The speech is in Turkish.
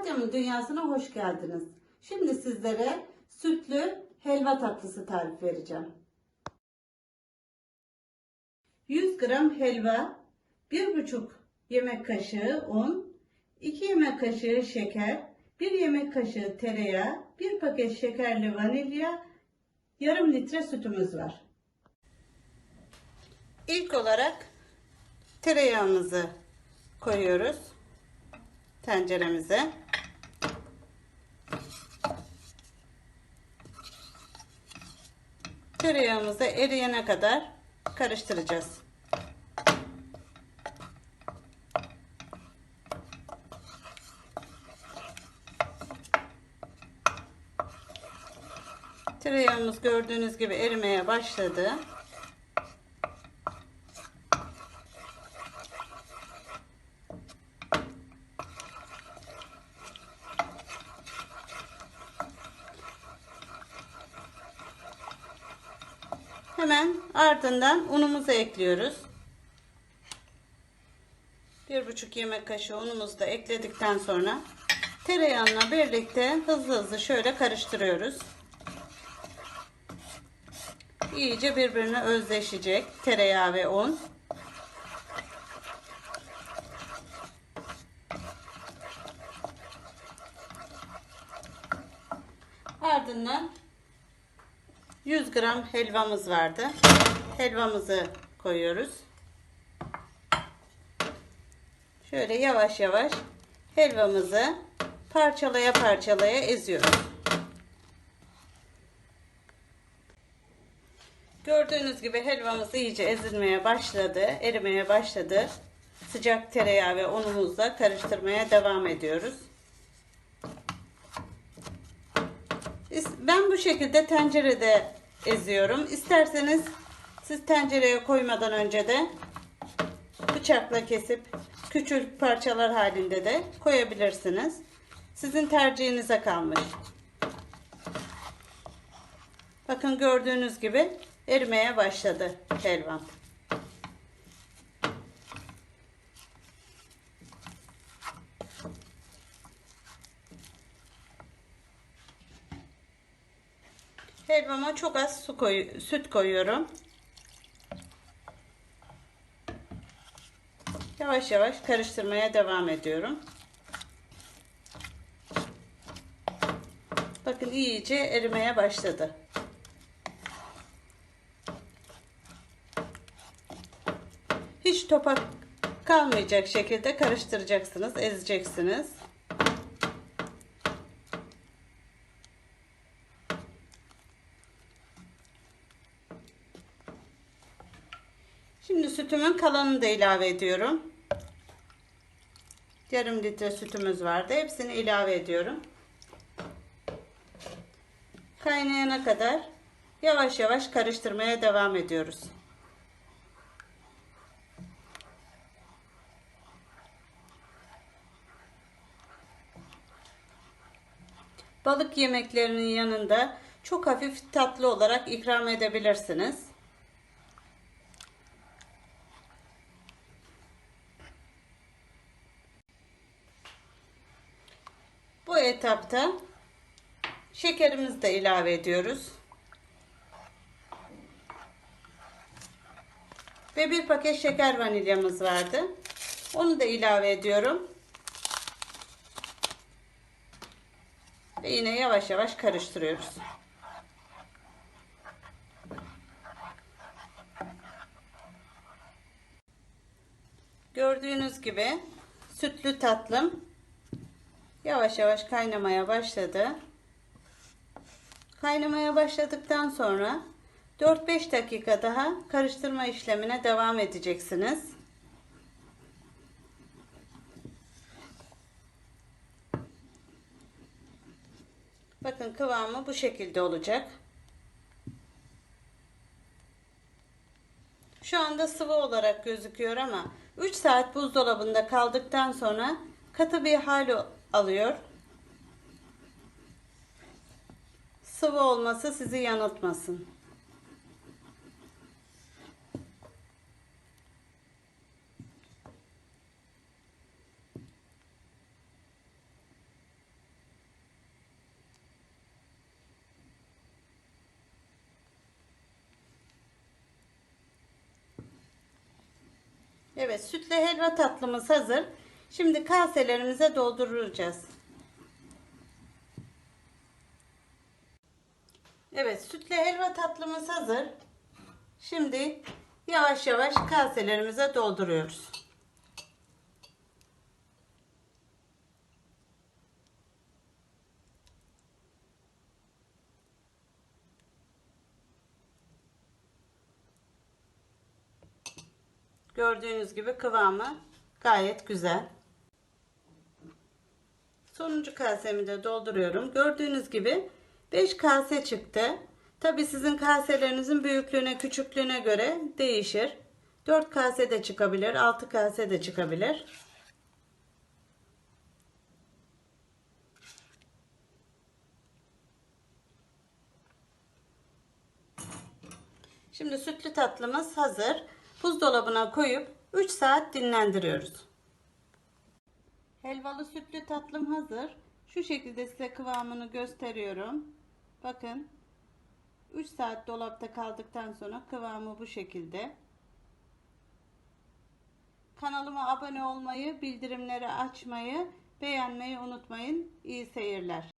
Papatya'mın dünyasına hoş geldiniz. Şimdi sizlere sütlü helva tatlısı tarif vereceğim. 100 gram helva, 1,5 yemek kaşığı un, 2 yemek kaşığı şeker, 1 yemek kaşığı tereyağı, 1 paket şekerli vanilya, yarım litre sütümüz var. İlk olarak tereyağımızı koyuyoruz tenceremize. Tereyağımızı eriyene kadar karıştıracağız. Tereyağımız gördüğünüz gibi erimeye başladı. Hemen ardından unumuzu ekliyoruz. Bir buçuk yemek kaşığı unumuzu da ekledikten sonra tereyağına birlikte hızlı hızlı şöyle karıştırıyoruz. İyice birbirine özleşecek tereyağı ve un. Ardından 100 gram helvamız vardı. Helvamızı koyuyoruz. Şöyle yavaş yavaş helvamızı parçalaya parçalaya eziyoruz. Gördüğünüz gibi helvamız iyice ezilmeye başladı, erimeye başladı. Sıcak tereyağı ve unumuzla karıştırmaya devam ediyoruz. Ben bu şekilde tencerede eziyorum. İsterseniz siz tencereye koymadan önce de bıçakla kesip küçük parçalar halinde de koyabilirsiniz. Sizin tercihinize kalmış. Bakın gördüğünüz gibi erimeye başladı helvam. Helvama çok az su koy, süt koyuyorum. Yavaş yavaş karıştırmaya devam ediyorum. Bakın iyice erimeye başladı. Hiç topak kalmayacak şekilde karıştıracaksınız, ezeceksiniz. Şimdi sütümün kalanını da ilave ediyorum. Yarım litre sütümüz vardı. Hepsini ilave ediyorum. Kaynayana kadar yavaş yavaş karıştırmaya devam ediyoruz. Balık yemeklerinin yanında çok hafif tatlı olarak ikram edebilirsiniz. Etapta şekerimizi de ilave ediyoruz. Ve bir paket şeker vanilyamız vardı. Onu da ilave ediyorum. Ve yine yavaş yavaş karıştırıyoruz. Gördüğünüz gibi sütlü tatlım yavaş yavaş kaynamaya başladı. Kaynamaya başladıktan sonra 4-5 dakika daha karıştırma işlemine devam edeceksiniz. Bakın kıvamı bu şekilde olacak. Şu anda sıvı olarak gözüküyor ama 3 saat buzdolabında kaldıktan sonra katı bir hal alıyor. Sıvı olması sizi yanıltmasın. Evet sütle helva tatlımız hazır. Şimdi kaselerimize dolduracağız. Evet, sütlü helva tatlımız hazır. Şimdi yavaş yavaş kaselerimize dolduruyoruz. Gördüğünüz gibi kıvamı gayet güzel. Sonuncu kasemi de dolduruyorum. Gördüğünüz gibi 5 kase çıktı. Tabi sizin kaselerinizin büyüklüğüne küçüklüğüne göre değişir. 4 kase de çıkabilir, 6 kase de çıkabilir. Şimdi sütlü tatlımız hazır. Buzdolabına koyup 3 saat dinlendiriyoruz. Helvalı sütlü tatlım hazır. Şu şekilde size kıvamını gösteriyorum. Bakın. 3 saat dolapta kaldıktan sonra kıvamı bu şekilde. Kanalıma abone olmayı, bildirimleri açmayı, beğenmeyi unutmayın. İyi seyirler.